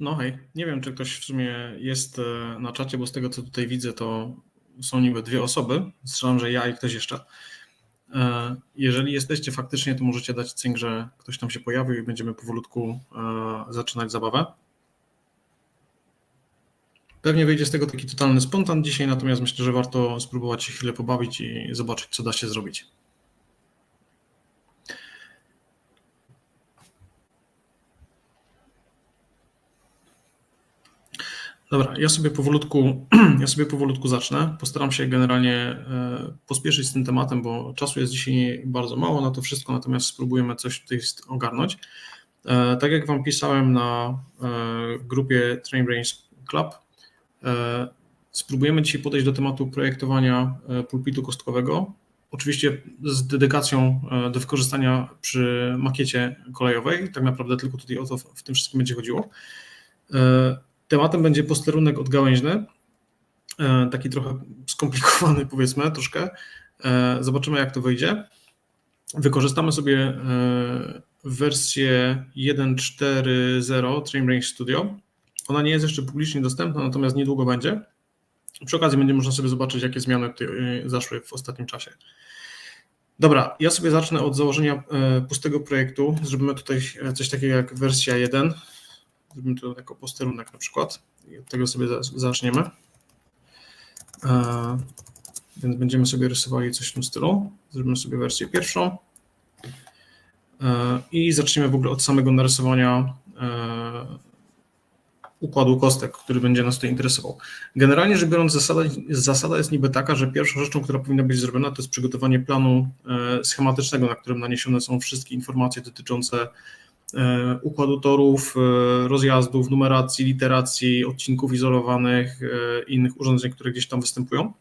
No hej, nie wiem, czy ktoś w sumie jest e, na czacie, bo z tego, co tutaj widzę, to są niby dwie osoby. Strzelam, że ja i ktoś jeszcze. E, jeżeli jesteście faktycznie, to możecie dać cynk, że ktoś tam się pojawił i będziemy powolutku e, zaczynać zabawę. Pewnie wyjdzie z tego taki totalny spontan dzisiaj, natomiast myślę, że warto spróbować się chwilę pobawić i zobaczyć, co da się zrobić. Dobra, ja sobie powolutku, ja sobie powolutku zacznę. Postaram się generalnie e, pospieszyć z tym tematem, bo czasu jest dzisiaj bardzo mało na to wszystko, natomiast spróbujemy coś tutaj ogarnąć. E, tak jak Wam pisałem na e, grupie Train Brains Club, spróbujemy dzisiaj podejść do tematu projektowania pulpitu kostkowego. Oczywiście z dedykacją do wykorzystania przy makiecie kolejowej. Tak naprawdę tylko tutaj o to w tym wszystkim będzie chodziło. Tematem będzie posterunek odgałęźny, e, taki trochę skomplikowany powiedzmy troszkę. E, zobaczymy jak to wyjdzie. Wykorzystamy sobie e, wersję 1.4.0 Trimrange Studio. Ona nie jest jeszcze publicznie dostępna, natomiast niedługo będzie. Przy okazji będzie można sobie zobaczyć, jakie zmiany tutaj zaszły w ostatnim czasie. Dobra, ja sobie zacznę od założenia pustego projektu. Zrobimy tutaj coś takiego jak wersja 1. Zrobimy to jako posterunek na przykład i od tego sobie zaczniemy. E, więc będziemy sobie rysowali coś w tym stylu. Zrobimy sobie wersję pierwszą e, i zaczniemy w ogóle od samego narysowania e, układu kostek, który będzie nas tutaj interesował. Generalnie rzecz biorąc, zasada, zasada jest niby taka, że pierwszą rzeczą, która powinna być zrobiona, to jest przygotowanie planu schematycznego, na którym naniesione są wszystkie informacje dotyczące układu torów, e, rozjazdów, numeracji, literacji, odcinków izolowanych, e, innych urządzeń, które gdzieś tam występują.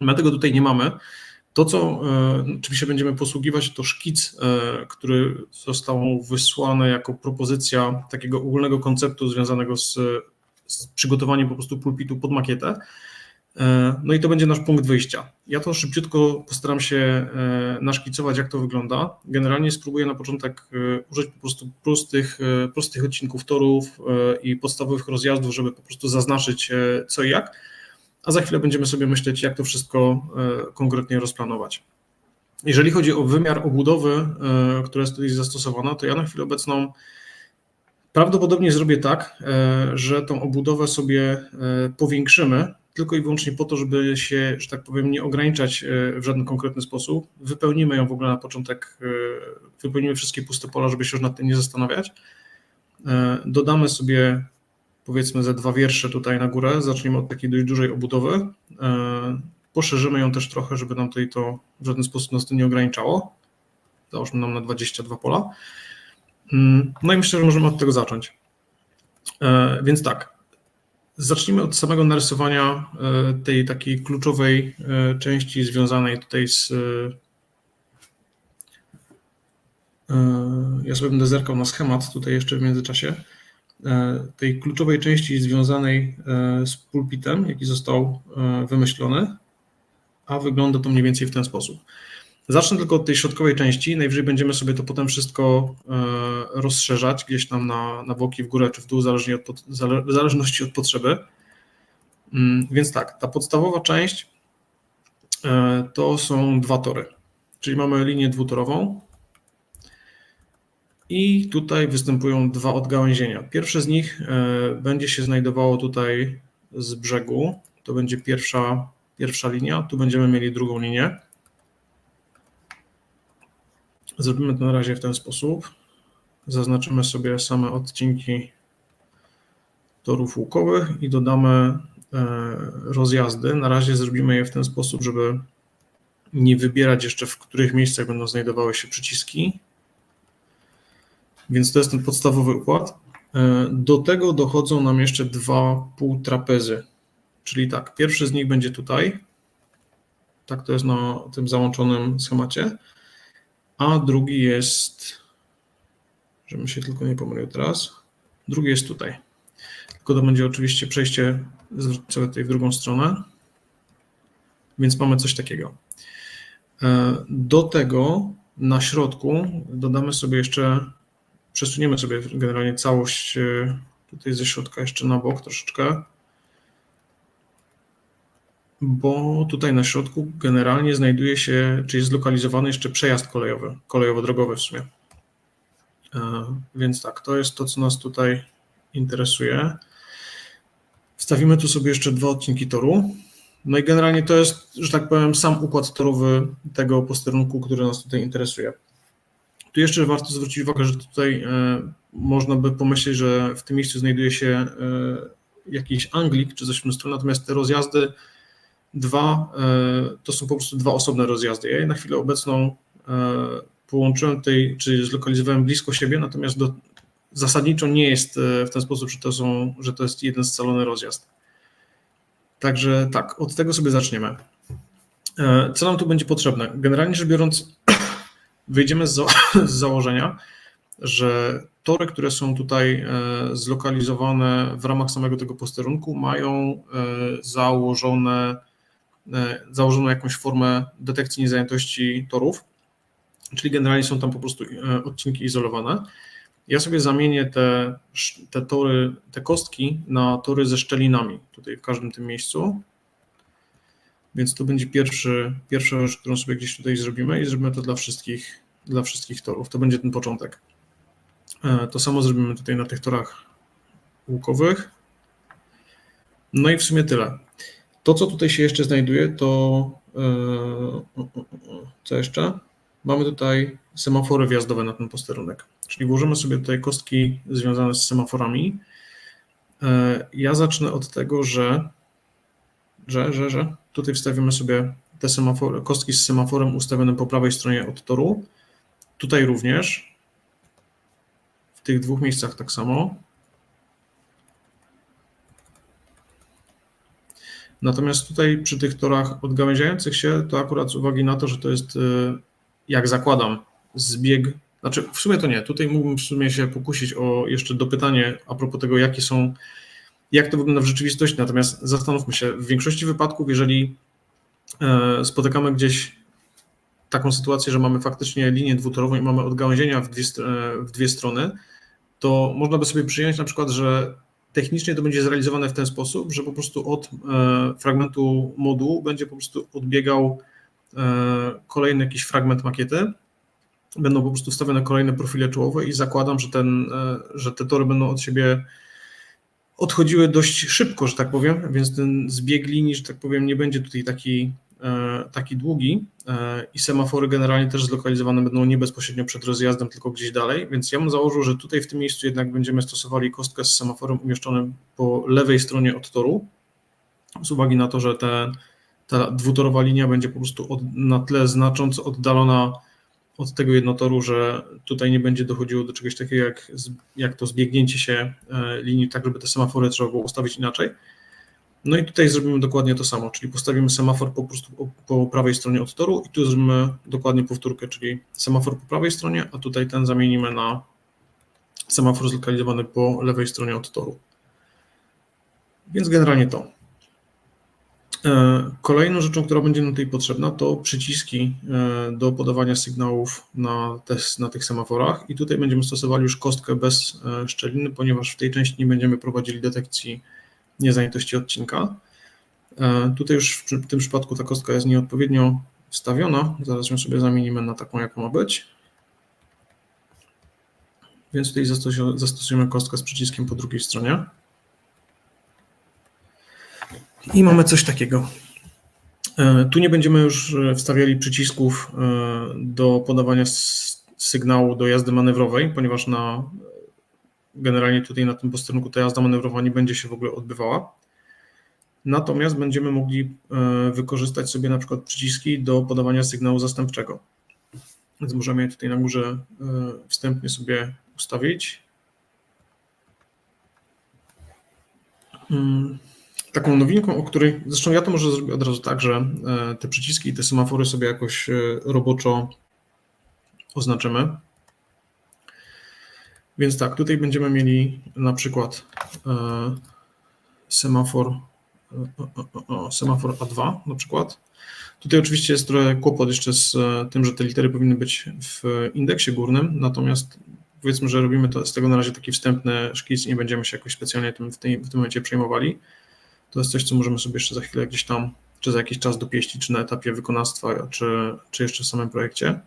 My tego tutaj nie mamy. To, co czym się będziemy posługiwać, to szkic, który został wysłany jako propozycja takiego ogólnego konceptu związanego z, z przygotowaniem po prostu pulpitu pod makietę. E, no i to będzie nasz punkt wyjścia. Ja to szybciutko postaram się e, naszkicować, jak to wygląda. Generalnie spróbuję na początek e, użyć po prostu prostych, prostych odcinków torów i podstawowych rozjazdów, żeby po prostu zaznaczyć co i jak, a za chwilę będziemy sobie myśleć, jak to wszystko konkretnie rozplanować. Jeżeli chodzi o wymiar obudowy, która jest tutaj zastosowana, to ja na chwilę obecną prawdopodobnie zrobię tak, że tą obudowę sobie powiększymy tylko i wyłącznie po to, żeby się, że tak powiem, nie ograniczać e, w żaden konkretny sposób. Wypełnimy ją w ogóle na początek, e, wypełnimy wszystkie puste pola, żeby się już nad tym nie zastanawiać. E, dodamy sobie powiedzmy ze dwa wiersze tutaj na górę, zaczniemy od takiej dość dużej obudowy. Poszerzymy ją też trochę, żeby nam tutaj to w żaden sposób nas to nie ograniczało. Załóżmy nam na 22 pola. Mm, no i myślę, że możemy od tego zacząć. Więc tak, Zacznijmy od samego narysowania e, tej takiej kluczowej e, części związanej tutaj z. E, ja sobie będę zerkał na schemat tutaj jeszcze w międzyczasie. Tej kluczowej części związanej z pulpitem, jaki został wymyślony, a wygląda to mniej więcej w ten sposób. Zacznę tylko od tej środkowej części. Najwyżej będziemy sobie to potem wszystko e, rozszerzać gdzieś tam na, na boki, w górę czy w dół, zależnie od, w zależności od potrzeby. Mm, więc tak, ta podstawowa część e, to są dwa tory, czyli mamy linię dwutorową i tutaj występują dwa odgałęzienia. Pierwsze z nich e, będzie się znajdowało tutaj z brzegu, to będzie pierwsza, pierwsza linia, tu będziemy mieli drugą linię. Zrobimy to na razie w ten sposób. Zaznaczymy sobie same odcinki torów łukowych i dodamy e, rozjazdy. Na razie zrobimy je w ten sposób, żeby nie wybierać jeszcze, w których miejscach będą znajdowały się przyciski. Więc to jest ten podstawowy układ. E, do tego dochodzą nam jeszcze dwa półtrapezy. Czyli tak, pierwszy z nich będzie tutaj. Tak to jest na tym załączonym schemacie a drugi jest, żebym się tylko nie pomylił teraz, drugi jest tutaj. Tylko to będzie oczywiście przejście zwrócone tutaj w drugą stronę, więc mamy coś takiego. E, do tego na środku dodamy sobie jeszcze, przesuniemy sobie generalnie całość e, tutaj ze środka jeszcze na bok troszeczkę, bo tutaj na środku generalnie znajduje się, czy jest zlokalizowany jeszcze przejazd kolejowy, kolejowo-drogowy w sumie. E, więc tak, to jest to, co nas tutaj interesuje. Wstawimy tu sobie jeszcze dwa odcinki toru. No i generalnie to jest, że tak powiem, sam układ torowy tego posterunku, który nas tutaj interesuje. Tu jeszcze warto zwrócić uwagę, że tutaj e, można by pomyśleć, że w tym miejscu znajduje się e, jakiś anglik czy coś w tym natomiast te rozjazdy dwa, e, to są po prostu dwa osobne rozjazdy. Ja je na chwilę obecną połączyłem tutaj, czy zlokalizowałem blisko siebie, natomiast do, zasadniczo nie jest w ten sposób, że to, są, że to jest jeden scalony rozjazd. Także tak, od tego sobie zaczniemy. Co nam tu będzie potrzebne? Generalnie rzecz biorąc, wyjdziemy z, za z założenia, że tory, które są tutaj e, zlokalizowane w ramach samego tego posterunku, mają e, założone, e, założoną jakąś formę detekcji niezajętości torów, czyli generalnie są tam po prostu odcinki izolowane. Ja sobie zamienię te, te tory, te kostki na tory ze szczelinami tutaj w każdym tym miejscu. Więc to będzie pierwszy, pierwsza rzecz, którą sobie gdzieś tutaj zrobimy i zrobimy to dla wszystkich, dla wszystkich torów. To będzie ten początek. E, to samo zrobimy tutaj na tych torach łukowych. No i w sumie tyle. To, co tutaj się jeszcze znajduje, to e, co jeszcze? Mamy tutaj semafory wjazdowe na ten posterunek. Czyli włożymy sobie tutaj kostki związane z semaforami. E, ja zacznę od tego, że, że, że, że tutaj wstawimy sobie te semafory, kostki z semaforem ustawionym po prawej stronie od toru. Tutaj również. W tych dwóch miejscach tak samo. Natomiast tutaj przy tych torach odgałęziających się, to akurat z uwagi na to, że to jest, y, jak zakładam, zbieg, znaczy w sumie to nie, tutaj mógłbym w sumie się pokusić o jeszcze dopytanie a propos tego, jakie są, jak to wygląda w rzeczywistości, natomiast zastanówmy się, w większości wypadków, jeżeli e, spotykamy gdzieś taką sytuację, że mamy faktycznie linię dwutorową i mamy odgałęzienia w dwie, w dwie strony, to można by sobie przyjąć na przykład, że technicznie to będzie zrealizowane w ten sposób, że po prostu od e, fragmentu modułu będzie po prostu odbiegał e, kolejny jakiś fragment makiety. Będą po prostu wstawione kolejne profile czołowe i zakładam, że, ten, e, że te tory będą od siebie odchodziły dość szybko, że tak powiem, więc ten zbieg linii, że tak powiem, nie będzie tutaj taki taki długi e, i semafory generalnie też zlokalizowane będą nie bezpośrednio przed rozjazdem, tylko gdzieś dalej, więc ja bym założył, że tutaj w tym miejscu jednak będziemy stosowali kostkę z semaforem umieszczonym po lewej stronie od toru, z uwagi na to, że te, ta dwutorowa linia będzie po prostu od, na tyle znacząco oddalona od tego jednotoru, że tutaj nie będzie dochodziło do czegoś takiego jak, jak to zbiegnięcie się e, linii, tak żeby te semafory trzeba było ustawić inaczej. No i tutaj zrobimy dokładnie to samo, czyli postawimy semafor po prostu po prawej stronie od toru i tu zrobimy dokładnie powtórkę, czyli semafor po prawej stronie, a tutaj ten zamienimy na semafor zlokalizowany po lewej stronie od toru. Więc generalnie to. E, kolejną rzeczą, która będzie nam tutaj potrzebna, to przyciski e, do podawania sygnałów na, te, na tych semaforach i tutaj będziemy stosowali już kostkę bez e, szczeliny, ponieważ w tej części nie będziemy prowadzili detekcji niezajętości odcinka. E, tutaj już w tym przypadku ta kostka jest nieodpowiednio wstawiona. Zaraz ją sobie zamienimy na taką, jaką ma być. Więc tutaj zastosujemy kostkę z przyciskiem po drugiej stronie. I mamy coś takiego. E, tu nie będziemy już wstawiali przycisków e, do podawania sygnału do jazdy manewrowej, ponieważ na generalnie tutaj na tym posterunku ta jazda manewrowa nie będzie się w ogóle odbywała. Natomiast będziemy mogli e, wykorzystać sobie na przykład przyciski do podawania sygnału zastępczego. Więc możemy je tutaj na górze e, wstępnie sobie ustawić. Mm, taką nowinką, o której, zresztą ja to może zrobię od razu tak, że e, te przyciski i te semafory sobie jakoś roboczo oznaczymy. Więc tak, tutaj będziemy mieli na przykład e, semafor, e, semafor A2 na przykład. Tutaj oczywiście jest trochę kłopot jeszcze z tym, że te litery powinny być w indeksie górnym, natomiast powiedzmy, że robimy to, z tego na razie taki wstępny szkic nie będziemy się jakoś specjalnie tym w, tej, w tym momencie przejmowali. To jest coś, co możemy sobie jeszcze za chwilę gdzieś tam, czy za jakiś czas dopieścić, czy na etapie wykonawstwa, czy, czy jeszcze w samym projekcie.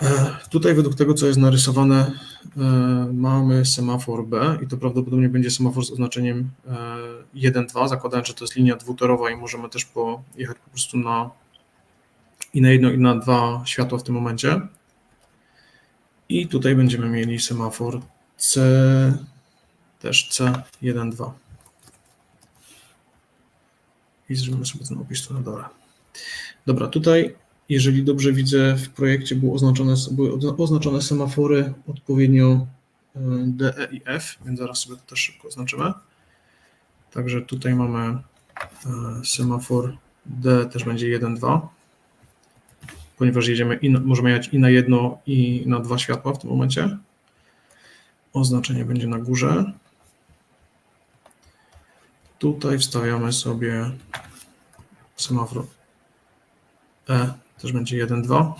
E, Tutaj według tego, co jest narysowane, e, mamy semafor B i to prawdopodobnie będzie semafor z oznaczeniem e, 1-2, zakładając, że to jest linia dwutorowa i możemy też pojechać po prostu na i na jedno i na dwa światła w tym momencie. I tutaj będziemy mieli semafor C, też C1-2. I zrobimy sobie ten opis tu na dole. Dobra, tutaj jeżeli dobrze widzę, w projekcie były oznaczone, były oznaczone semafory odpowiednio y, D, E i F, więc zaraz sobie to też szybko oznaczymy. Także tutaj mamy y, semafor D, też będzie 1, 2, ponieważ jedziemy i na, możemy jechać i na jedno, i na dwa światła w tym momencie. Oznaczenie będzie na górze. Tutaj wstawiamy sobie semafor E, też będzie 1, 2.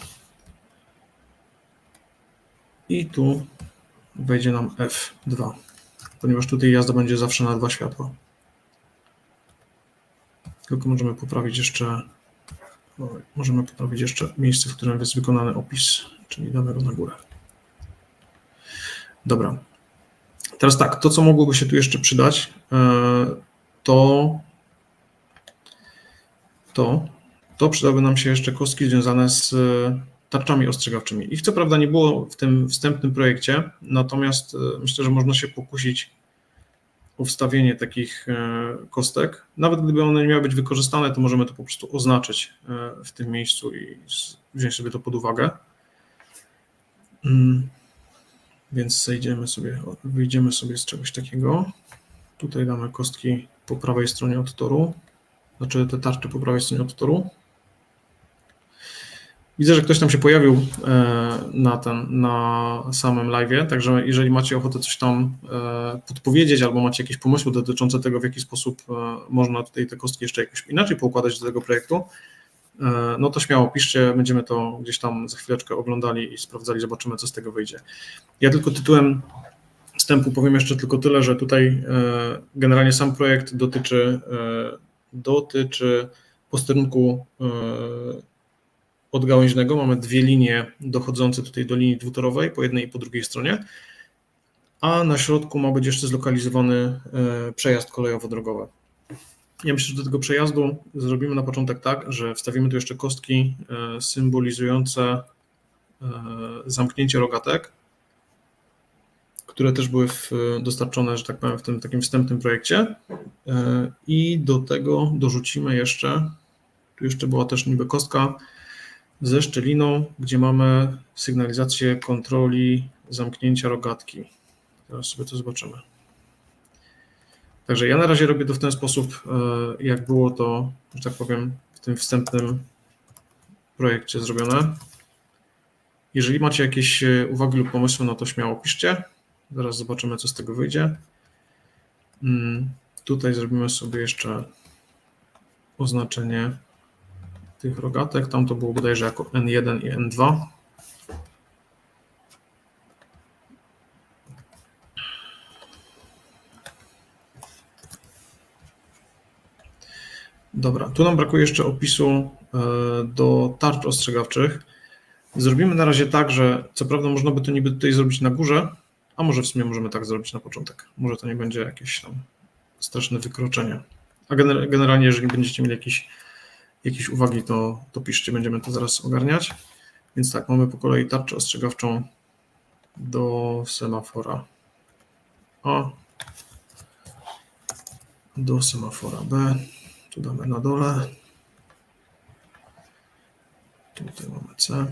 I tu wejdzie nam F2, ponieważ tutaj jazda będzie zawsze na dwa światła. Tylko możemy poprawić jeszcze możemy poprawić jeszcze miejsce, w którym jest wykonany opis, czyli damy go na górę. Dobra. Teraz tak, to co mogłoby się tu jeszcze przydać, e, to to to przydały nam się jeszcze kostki związane z e, tarczami ostrzegawczymi. Ich co prawda nie było w tym wstępnym projekcie, natomiast e, myślę, że można się pokusić o wstawienie takich e, kostek. Nawet gdyby one nie miały być wykorzystane, to możemy to po prostu oznaczyć w tym miejscu i wziąć sobie to pod uwagę. Mm. Więc zejdziemy sobie, wyjdziemy sobie z czegoś takiego. Tutaj damy kostki po prawej stronie od toru, znaczy te tarcze po prawej stronie od toru. Widzę, że ktoś tam się pojawił e, na, ten, na samym live, także jeżeli macie ochotę coś tam e, podpowiedzieć albo macie jakieś pomysły dotyczące tego, w jaki sposób e, można tutaj te kostki jeszcze jakoś inaczej poukładać do tego projektu, no to śmiało piszcie, będziemy to gdzieś tam za chwileczkę oglądali i sprawdzali, zobaczymy, co z tego wyjdzie. Ja tylko tytułem wstępu powiem jeszcze tylko tyle, że tutaj generalnie sam projekt dotyczy, dotyczy posterunku odgałęźnego. Mamy dwie linie dochodzące tutaj do linii dwutorowej po jednej i po drugiej stronie, a na środku ma być jeszcze zlokalizowany e, przejazd kolejowo-drogowy. Ja myślę, że do tego przejazdu zrobimy na początek tak, że wstawimy tu jeszcze kostki e, symbolizujące e, zamknięcie rogatek, które też były dostarczone, że tak powiem, w tym takim wstępnym projekcie. I do tego dorzucimy jeszcze, tu jeszcze była też niby kostka ze szczeliną, gdzie mamy sygnalizację kontroli zamknięcia rogatki. Teraz sobie to zobaczymy. Także ja na razie robię to w ten sposób, e, jak było to, że tak powiem, w tym wstępnym projekcie zrobione. Jeżeli macie jakieś e, uwagi lub pomysły, no to śmiało piszcie. Zaraz zobaczymy, co z tego wyjdzie. Mm, tutaj zrobimy sobie jeszcze oznaczenie tych rogatek. Tam to było bodajże jako N1 i N2. Dobra, tu nam brakuje jeszcze opisu e, do tarcz ostrzegawczych. Zrobimy na razie tak, że co prawda można by to niby tutaj zrobić na górze, a może w sumie możemy tak zrobić na początek. Może to nie będzie jakieś tam straszne wykroczenie. A generalnie, jeżeli będziecie mieli jakiś jakieś uwagi, to, to piszcie, będziemy to zaraz ogarniać. Więc tak, mamy po kolei tarczę ostrzegawczą do semafora A, do semafora B, tu damy na dole, tutaj mamy C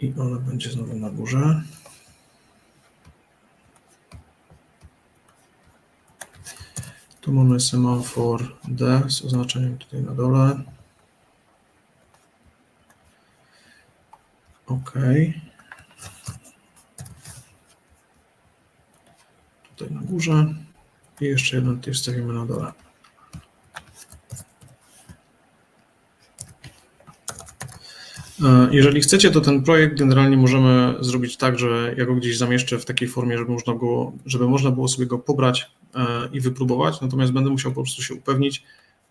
i ona będzie znowu na górze. Tu mamy semafor D z oznaczeniem tutaj na dole. OK. Tutaj na górze. I jeszcze jeden tutaj wstawimy na dole. E, Jeżeli chcecie, to ten projekt generalnie możemy zrobić tak, że ja go gdzieś zamieszczę w takiej formie, żeby można było, żeby można było sobie go pobrać i wypróbować, natomiast będę musiał po prostu się upewnić,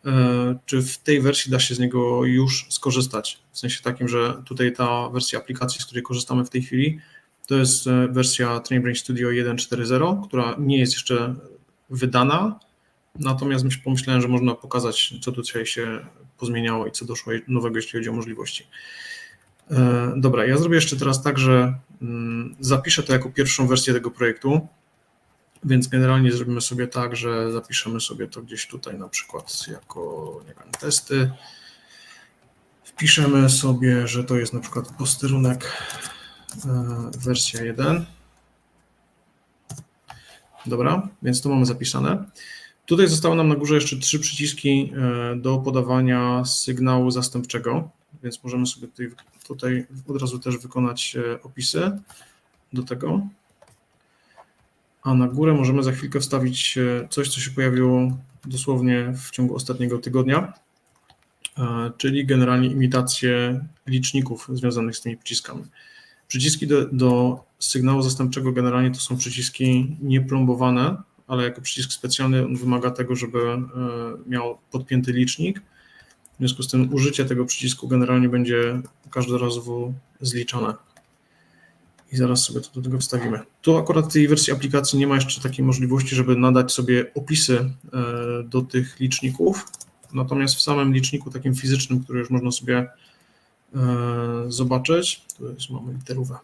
e, czy w tej wersji da się z niego już skorzystać. W sensie takim, że tutaj ta wersja aplikacji, z której korzystamy w tej chwili, to jest e, wersja TrainBrain Studio 1.4.0, która nie jest jeszcze wydana, natomiast myśl- pomyślałem, że można pokazać, co tutaj się pozmieniało i co doszło nowego, jeśli chodzi o możliwości. E, Dobra, ja zrobię jeszcze teraz tak, że mm, zapiszę to jako pierwszą wersję tego projektu, więc generalnie zrobimy sobie tak, że zapiszemy sobie to gdzieś tutaj na przykład jako, nie wiem, testy. Wpiszemy sobie, że to jest na przykład posterunek e, wersja 1. Dobra, więc to mamy zapisane. Tutaj zostały nam na górze jeszcze trzy przyciski e, do podawania sygnału zastępczego, więc możemy sobie tutaj, tutaj od razu też wykonać e, opisy do tego. A na górę możemy za chwilkę wstawić e, coś, co się pojawiło dosłownie w ciągu ostatniego tygodnia, e, czyli generalnie imitację liczników związanych z tymi przyciskami. Przyciski do, do sygnału zastępczego generalnie to są przyciski nieplombowane, ale jako przycisk specjalny on wymaga tego, żeby e, miał podpięty licznik. W związku z tym użycie tego przycisku generalnie będzie każdorazowo zliczone. I zaraz sobie to do tego wstawimy. Tu akurat w tej wersji aplikacji nie ma jeszcze takiej możliwości, żeby nadać sobie opisy e, do tych liczników. Natomiast w samym liczniku takim fizycznym, który już można sobie e, zobaczyć, tu jest, mamy literówę